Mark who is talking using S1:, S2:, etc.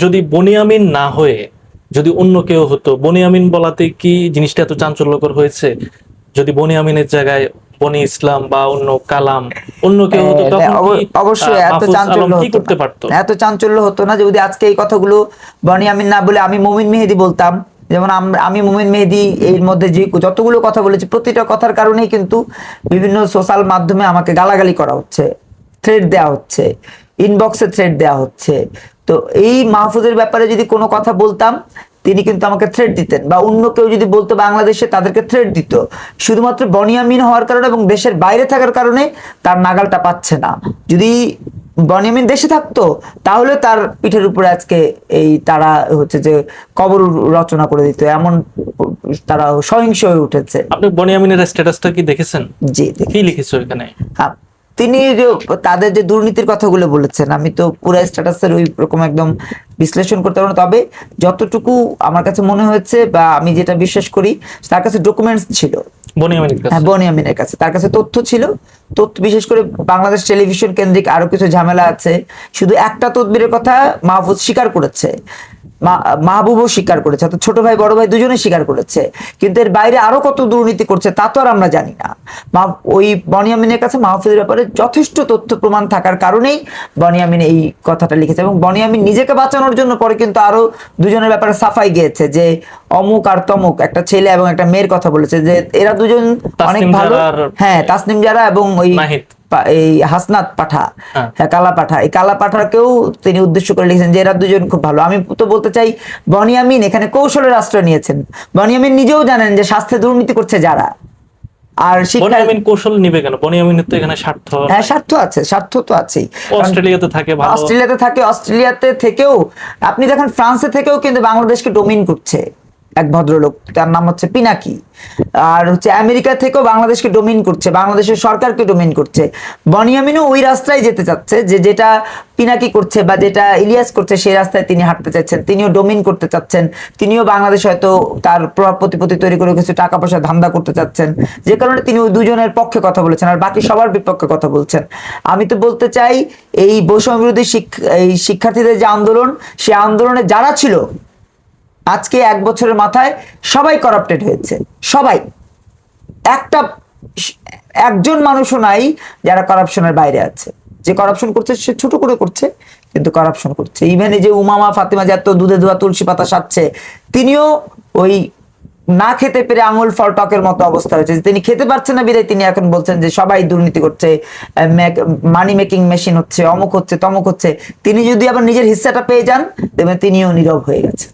S1: যদি বনিয়ামিন না হয়ে যদি অন্য কেউ হতো বনিয়ামিন বলাতে কি জিনিসটা এত চাঞ্চল্যকর হয়েছে? যদি বনিয়ামিনের জায়গায় বনি ইসলাম বা অন্য কালাম অন্য কেউ হতো
S2: অবশ্যই এত চাঞ্চল্য
S1: কি করতে পারতো?
S2: এত চাঞ্চল্য হতো না যদি আজকে এই কথাগুলো বনি আমি না বলে আমি মুমিন মেহেদি বলতাম। যেমন আম- আমি মুমিন মেহেদি এর মধ্যে যে যতগুলো কথা বলেছি প্রতিটা কথার কারণেই কিন্তু বিভিন্ন সোশ্যাল মাধ্যমে আমাকে গালাগালি করা হচ্ছে থ্রেড দেওয়া হচ্ছে। ইনবক্সে থ্রেড দেওয়া হচ্ছে। তো এই মাহফুজের ব্যাপারে যদি কোনো কথা বলতাম তিনি কিন্তু আমাকে থ্রেড দিতেন বা অন্য কেউ যদি বলতো বাংলাদেশে তাদেরকে থ্রেড দিত। শুধুমাত্র বনিয়ামিন হওয়ার কারণে এবং দেশের বাইরে থাকার কারণে তার নাগালটা পাচ্ছে না। যদি বনিয়ামিন দেশে থাকতো তাহলে তার পিঠের উপরে আজকে এই তারা হচ্ছে যে কবর রচনা করে দিত এমন তারা সহিংস হয়ে উঠেছে।
S1: আপনি বনিয়ামিনের স্ট্যাটাসটা কি দেখেছেন?
S2: জি দেখি।
S1: কি লিখেছো এখানে?
S2: হ্যাঁ, তিনি যে তাদের যে দুর্নীতির কথাগুলো বলেছেন আমি তো পুরো স্ট্যাটাসের ওই রকম একদম বিশ্লেষণ করতে পারব না। তবে যতটুকু আমার কাছে মনে হয়েছে বা আমি যেটা বিশ্বাস করি তার কাছে ডকুমেন্টস ছিল।
S1: বনিয়ামিনের কাছে।
S2: হ্যাঁ কাছে। তার কাছে তথ্য ছিল। তথ্য বিশেষ করে বাংলাদেশ টেলিভিশন কেন্দ্রিক আরও কিছু ঝামেলা আছে। শুধু একটা তদবিরের কথা মাহফুজ স্বীকার করেছে। মাহবুবও স্বীকার করেছে অর্থাৎ ছোট ভাই বড় ভাই দুজনে স্বীকার করেছে। কিন্তু এর বাইরে আরও কত দুর্নীতি করছে তা তো আর আমরা জানি না। মা- ওই বনিয়ামিনের কাছে মাহফুজের ব্যাপারে যথেষ্ট তথ্য প্রমাণ থাকার কারণেই বনিয়ামিন এই কথাটা লিখেছে এবং বনিয়ামিন নিজেকে বাঁচানোর জন্য পরে কিন্তু আরও দুজনের ব্যাপারে সাফাই গিয়েছে যে অমুক আর তমুক একটা ছেলে এবং একটা মেয়ের কথা বলেছে যে এরা দুজন অনেক ভালো হ্যাঁ তাসনিম যারা এবং ওই এই হাসনাত পাঠা
S1: হ্যাঁ।
S2: হ্যাঁ কালা পাঠা। এই কালা পাঠাকেও তিনি উদ্দেশ্য করে লিখেছেন যে এরা দুজন খুব ভালো। আমি তো বলতে চাই বনিয়ামিন এখানে কৌশলের আশ্রয় নিয়েছেন। বনিয়ামিন নিজেও জানেন যে স্বাস্থ্যে দুর্নীতি করছে যারা। আর
S1: বনিয়ামিন কৌশল নিবে কেন? বনিয়ামিনের তো এখানে স্বার্থ।
S2: হ্যাঁ স্বার্থ আছে স্বার্থ তো আছেই।
S1: অস্ট্রেলিয়াতে থাকে ভালো।
S2: অস্ট্রেলিয়াতে থাকে অস্ট্রেলিয়াতে থেকেও আপনি দেখেন ফ্রান্সে থেকেও কিন্তু বাংলাদেশকে ডোমিন করছে। এক ভদ্রলোক, তার নাম হচ্ছে পিনাকি। আর হচ্ছে আমেরিকা থেকেও বাংলাদেশকে ডোমিন করছে, বাংলাদেশের সরকারকে ডোমিন করছে। বনিয়ামিনও ওই রাস্তায় যেতে চাচ্ছে, যে যেটা পিনাকি করছে বা যেটা ইলিয়াস করছে, সেই রাস্তায় তিনি হাঁটতে চাচ্ছেন তিনিও ডোমিন করতে চাচ্ছেন। তিনিও বাংলাদেশ হয়তো তার প্রভাব প্রতিপত্তি তৈরি করে কিছু টাকা পয়সা ধান্দা করতে চাচ্ছেন। যে কারণে তিনি ওই দুজনের পক্ষে কথা বলেছেন আর বাকি সবার বিপক্ষে কথা বলছেন। আমি তো বলতে চাই, এই বৈষম্য বিরোধী শিক্ষা এই শিক্ষার্থীদের যে আন্দোলন সেই আন্দোলনে যারা ছিল আজকে এক বছরের মাথায় সবাই করাপ্টেড হয়েছে, সবাই। একটা একজন মানুষও নাই যারা করাপশনের বাইরে আছে। যে করাপশন করছে, সে ছোট করে করছে, কিন্তু করাপশন করছে। ইভেন যে উমামা, ফাতেমা, যে এত দুধে ধোয়া তুলসী পাতা সাজছে, তিনিও ওই না খেতে পেরে আঙুল ফল টকের মতো অবস্থা হয়েছে। তিনি খেতে পারছেন না বিদায়, তিনি এখন বলছেন যে সবাই দুর্নীতি করছে মানি মেকিং মেশিন হচ্ছে, অমুক হচ্ছে, তমুক হচ্ছে। তিনি যদি আবার নিজের হিস্সাটা পেয়ে যান, দেখবেন তিনিও নীরব হয়ে গেছে